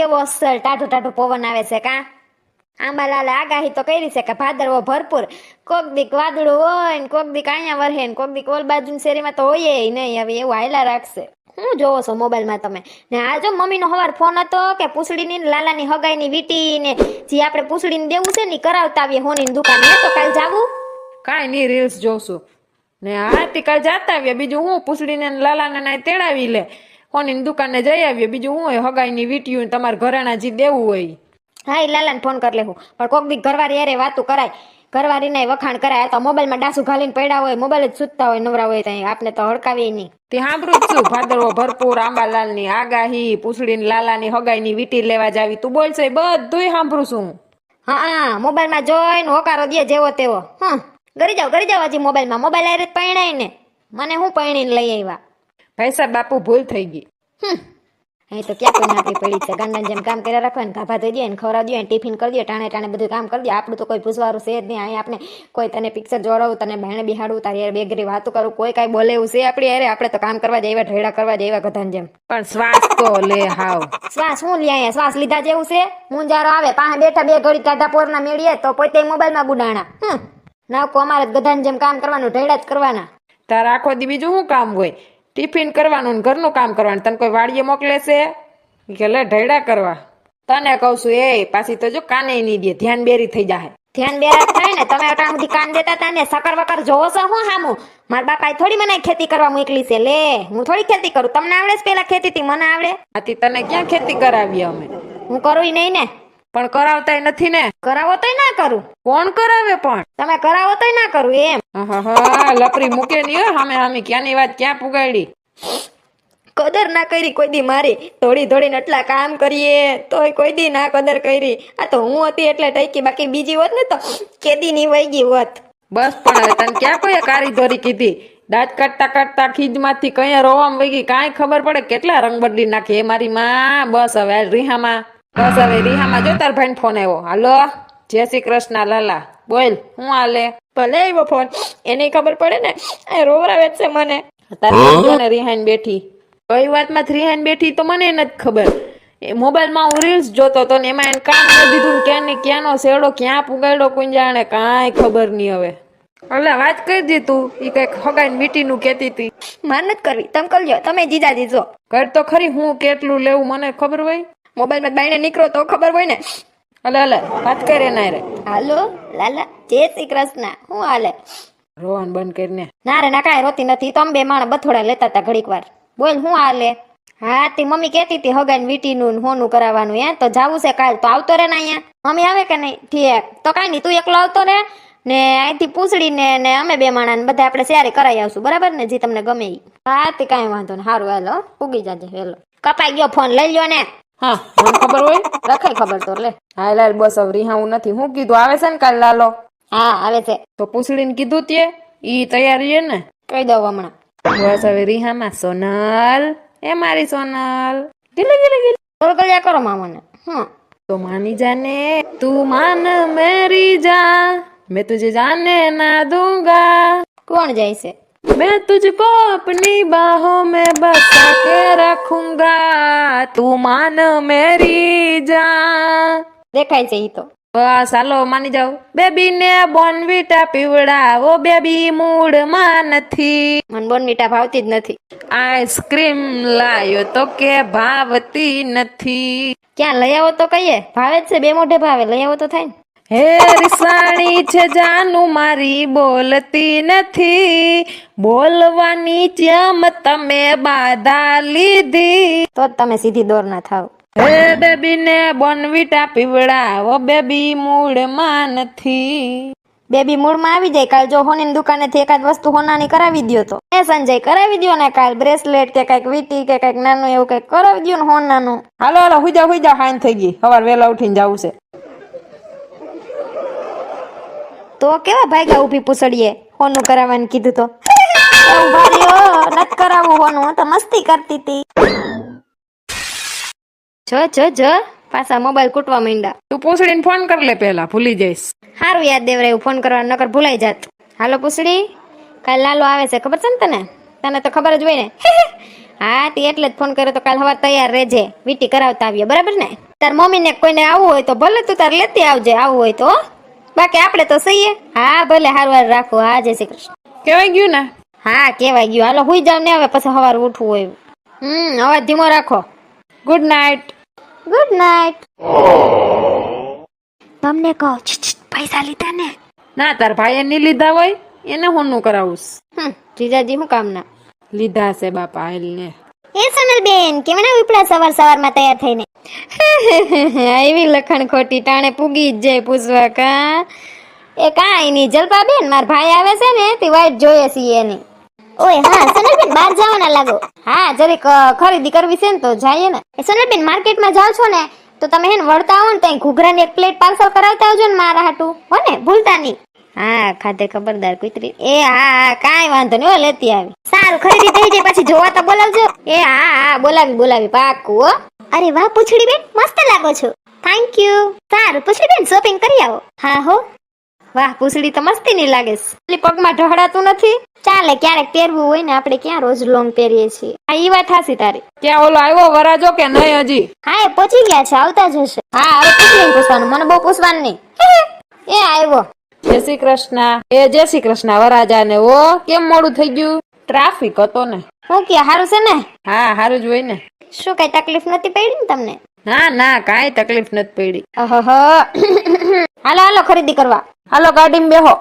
કેવો અસર ટાઢો ટાઢો પવન આવે છે કા? આંબાલાલે આગાહી તો કરી છે કે ભાદરવો ભરપૂર. કોક દીક વાદળું હોય ને કોક દીક અહીંયા વરહે ને કોક દીક ઓલ બાજુની શેરીમાં તો હોય નહીં, હવે એવું હાયલા રાખશે. હું જોવો છો મોબાઈલમાં તમે? ને આ જો મમ્મીનો હવાર ફોન હતો કે પૂછડીની લાલાની હગાઈની વીટી ને જે આપણે પૂછડીને દેવું છે ને કરાવતા આવીએ હોની દુકાને. તો કાલ જાવું? કાંઈ નહીં રીલ્સ જોશું. ને આરતી કાલ જાતા આવીએ. બીજું હું પૂછડીને લાલાને તેડાવી લે. કોની દુકાને જઈ આવીએ. બીજું હું હોય? હગાઈની વીટીયું ને તમારે ઘરેણા જે દેવું હોય હા એ લાલાને ફોન કરી લેવું પણ કોક દી ઘરવાળી યારે વાતું કરાય. ઘરવાળીને વખાણ કરાય. આ તો મોબાઈલમાં ડાસુ ઘાલીને પડ્યા હોય મોબાઈલ જ સૂતતા હોય નવરા હોય ત્યાં આપને તો હડકાવીએ નહીં. તે સાંભળું છું. ભાદરવો ભરપૂર આંબાલાલની આગાહી પૂછડીને લાલાની હગાઈની વીટી લેવા જાવી. તું બોલશે બધુંય સાંભળું છું. હું. હા મોબાઈલમાં જોઈને હોકારો દે જેવો તેવો. હં કરી જાવ કરી જાવ હજી મોબાઈલમાં. મોબાઈલ આરે પરણાય ને. મને હું પરણીને લઈ આવ્યા? ભાઈ સાહેબ બાપુ ભૂલ થઈ ગઈ. અહીં તો ક્યાં કોઈ નાખી પડી. છે ગાંડા જેમ કામ કર્યા રાખો ને ગાભા થઈ દે ને ખવડાવી દે ને ટિફિન કરી દે ટાણે ટાણે બધું કામ કરી દે. આપણું તો કોઈ પૂછવાનું છે જ નહીં. અહીં આપણે કોઈ તને પિક્ચર જોડાવું તને બહેણે બિહાડવું તારી યાર બેગરી વાતો કરું કોઈ કાંઈ બોલે એવું છે આપણી અરે આપણે તો કામ કરવા જઈએ ઢેડા કરવા જઈએ ગધાન જેમ. પણ શ્વાસ તો લે હાવ. શ્વાસ શું લે અહીંયા? શ્વાસ લીધા જેવું છે? મુંજારો આવે પાસે બેઠા બે ઘડી ટાઢા પોરના મેળીએ તો પોતે મોબાઈલમાં ગુડાણા. ના કો અમારે ગધાન જેમ કામ કરવાનું ઢેડા જ કરવાના. તારા આખો દી બીજું શું કામ હોય? ટિફિન કરવાનું ને ઘરનું કામ કરવાનું. તને કોઈ વાડીએ મોકલે છે? કે લે ઢૈડા કરવા. તને કહું છું એ પાછી તો જો કાને નહીં દે ધ્યાન બેરી થઈ જાય ધ્યાન બેરા થાય ને તમે અટાણ સુધી કાન દેતા હતા ને સકર વકર જોવો છો હું હામું? મારા બાપાએ થોડી મને ખેતી કરવા મોકલી છે લે હું થોડી ખેતી કરું. તમને આવડે છે પેલા ખેતી થી મને આવડે. આથી તને ક્યાં ખેતી કરાવી અમે? હું કરું નહીં ને. પણ કરાવતાય નથી ને. કરાવો તોય ના કરું. કોણ કરાવે પણ? તમે કરાવો તોય ના કરું એમ. હા લપરી મૂકે નહીં હો હામે ક્યાંની વાત ક્યાં પુગાડી? કદર ના કરી કોઈ દી મારી. થોડી થોડીને એટલા કામ કરીએ તોય કોઈ દી ના કદર કરી. આ તો હું હતી એટલે ટકી બાકી બીજી હોત ને તો કેદી ની વહી ગઈ હોત. બસ પણ હવે તને ક્યાં કોઈ કારીધોરી કીધી? દાંત કાઢતા કાઢતા ખીજમાંથી કયા રોવામાં વહી ગઈ? કાંઈ ખબર પડે? કેટલા રંગ બદલી નાખે? એ મારી માં બસ હવે રીહામાં. બસ હવે રીહામાં જો તાર ભાઈ ફોન આવ્યો હાલો જય શ્રી કૃષ્ણ લાલા બોલ હું હાલે ભલે આવ્યો ફોન એને ખબર પડે ને એ રોવરાવે છે મને તારે જો બેઠી કઈ વાતમાં રિહાઈન બેઠી તો મને નથી ખબર એ મોબાઈલમાં હું રીલ્સ જોતો હતો ને એમાં એને કામ કરી દીધું ને ક્યાં ને ક્યાંનો શેડો ક્યાં પુગાડ્યો કોઈ જાણે કાંઈ ખબર નહીં હવે એટલે વાત કરી દી તું એ કંઈક હગાઈને મીટીનું કેતી હતી માન જ કરવી તમે કરજો તમે જીજા જીજો કર તો ખરી હું કેટલું લેવું મને ખબર હોય મોબાઈલમાં બાઈને નીકળો તો ખબર હોય ને. અલે અલે વાત કરે ના રે. હાલો લાલા જય શ્રી કૃષ્ણ. હું હાલે? રોવાનું બંધ કરીને. ના રે ના કાંઈ રોતી નથી. તમે બે માણસ બથોડા લેતા હતા ઘડીક વાર. બોલ હું હાલે? હા તે મમ્મી કહેતી હતી હગાન વીટીનું હોનું કરાવવાનું હે તો જાવું છે કાલ. તો આવતો રે ને અહીંયા. મમ્મી આવે કે નહીં? ઠીક. તો કાંઈ નહીં તું એકલો આવતો રે ને અહીંથી પૂછડીને ને અમે બે માણસ બધા આપણે શેરે કરાવી આવશું. બરાબર ને? જે તમને ગમે હા તે કાંઈ વાંધો નહીં. સારું હેલો ઉગી જાજે હેલો. કપાઈ ગયો ફોન લઈ લ્યો ને. હા મને ખબર હોય રખાય ખબર તો લે હા લાલ બસ હવે રિહાવું નથી હું કીધું આવે છે ને કાલ લાલો હા આવે છે તો પૂછડીને કીધું તે ઈ તૈયારી છે ને કહી દઉં હમણાં બસ હવે રિહામાં સોનલ એ મારી સોનલ ગીલે ગીલે ગીલે બોલ કર્યા કરો મામાને હમ તો માની જાને તું માન મેરી જાન मैं तुझे जाने ना दूंगा કોણ જાય છે मैं तुझको अपनी बाहों में बसा के रखूंगा તું માન મેરી જા. દેખાય છે ઈ તો. બસ હાલો માની જાવ બેબી ને બોનવીટા પીવડાવો. બેબી મૂડમાં નથી. મને બોનવીટા ભાવતી જ નથી. આઈસ્ક્રીમ લાયો તો કે ભાવતી નથી. ક્યાં લઈ આવો તો કહીએ? ભાવે જ છે બે મોઢે ભાવે. લઈ આવો તો થાય ને. હે રીસાણી છે જાનું મારી બોલતી નથી. બોલવાની જેમ તમે બાધા લીધી. તો તમે સીધી દોર ના થાવ. હે બેબી ને બોનવીટા પીવડાવો બેબી મૂડમાં નથી. બેબી મૂળમાં આવી જાય. કાલ જો હોની દુકાનેથી એકાદ વસ્તુ હોનાની કરાવી દો તો. એ સંજય કરાવી દો ને કાલ બ્રેસલેટ કે કંઈક વીટી કે કંઈક નાનું એવું કંઈક કરાવી દો ને હોનાનું. હાલો હાલો હુઈ જાવ હુઈ જાવ હાઈન થઈ ગઈ. સવાર વહેલા ઉઠીને જવું છે. તો કેવા ભાગ્યા ઊભી પૂછડીએ? હોનું કરાવવાનું કીધું તો. નત કરાવવું હોનું હું તો મસ્તી કરતી હતી જો જો જો પાછા મોબાઈલ કૂટવા માંડ્યા. તું પૂછડીને ફોન કર લે પેલા ભૂલી જઈશ. સારું યાદ દેવરાયું ફોન કરવા નકર ભૂલાઈ જાત. હાલો પૂછડી કાલ લાલો આવે છે ખબર છે ને તને? તને તો ખબર જ હોય ને. હા તે એટલે જ ફોન કર્યો તો કાલ હવા તૈયાર રહેજે વીટી કરાવતા આવીએ બરાબર ને? તાર મમ્મી ને કોઈને આવવું હોય તો ભલે તું તાર લેતી આવજે આવવું હોય તો. બાકી આપણે તો સહીએ. હા ભલે હારવાર રાખો. હા જય શ્રી કૃષ્ણ. કેવાય ગયું ને? હા કેવાય ગયું. હાલો હુઈ જાવ ને હવે પછી સવાર ઉઠવું હોય હમ અવાજ ધીમો રાખો. ગુડ નાઇટ ગુડ નાઇટ તમને કહો પૈસા લીધા ને? ના તાર ભાઈએ નહીં લીધા હોય એને હું નું કરાવું? જીજાજી શું કામના? લીધા છે બાપા ને. એ સોનલ બેન કેમ ના ઉપડા સવાર સવારમાં તૈયાર થઈને? આવી લખણ ખોટી ટાણે પૂગી જ જાય પૂછવા કા? એ કાંઈ નહીં જલપા બેન માર ભાઈ આવે છે ને તે વાઈટ જોઈએ છીએ એની. ઓય હા સોનલબેન બહાર જવાના લાગો. હા જરીક ખરીદી કરવી છે ને તો જઈએ ને. એ સોનલબેન માર્કેટમાં જાઓ છો ને તો તમે હે ને વળતા આવો ને ત્યાં ઘૂઘરાની એક પ્લેટ પાર્સલ કરાવતા આવજો ને મારા હાટું. હો ને ભૂલતા નહીં. હા ખાતે ખબરદાર કુતરી. એ હા હા કાંઈ વાંધો નહીં હો લેતી આવી. સારું ખરીદી થઈ જાય પછી જોવા તો બોલાવજો. એ હા હા બોલાવી બોલાવી પાકું હો. અરે વાહ પૂછડી બેન મસ્ત લાગો છો. થેન્ક યુ સારું પૂછડી બેન શોપિંગ કરી આવો. હા હો. વાહ પૂછડી તો મસ્તી નહીં લાગે છે. પગમાં ઢહડાતું નથી. ચાલે ક્યારેક પહેરવું હોય ને આપણે ક્યાં રોજ લોંગ પહેરીએ છીએ. હા ઈ વાત હાસી તારી. ક્યાં ઓલો આવ્યો વરાજો કે નહીં હજી? હા એ પહોંચી ગયા છે આવતા જ હશે. હા હવે પૂછવાનું મને બહુ પૂછવાનું નહીં. એ આવ્યો. જય શ્રી કૃષ્ણ. એ જય શ્રી કૃષ્ણ વરાજા ને ઓ કેમ મોડું થઈ ગયું? ટ્રાફિક હતો ને. શું કે સારું છે ને? હા સારું જ હોય ને. શું કઈ તકલીફ નથી પડી ને તમને? ના ના કાંઈ તકલીફ નથી પડી. અહહ. હાલો હાલો ખરીદી કરવા. હાલો ગાડીમાં બેહો.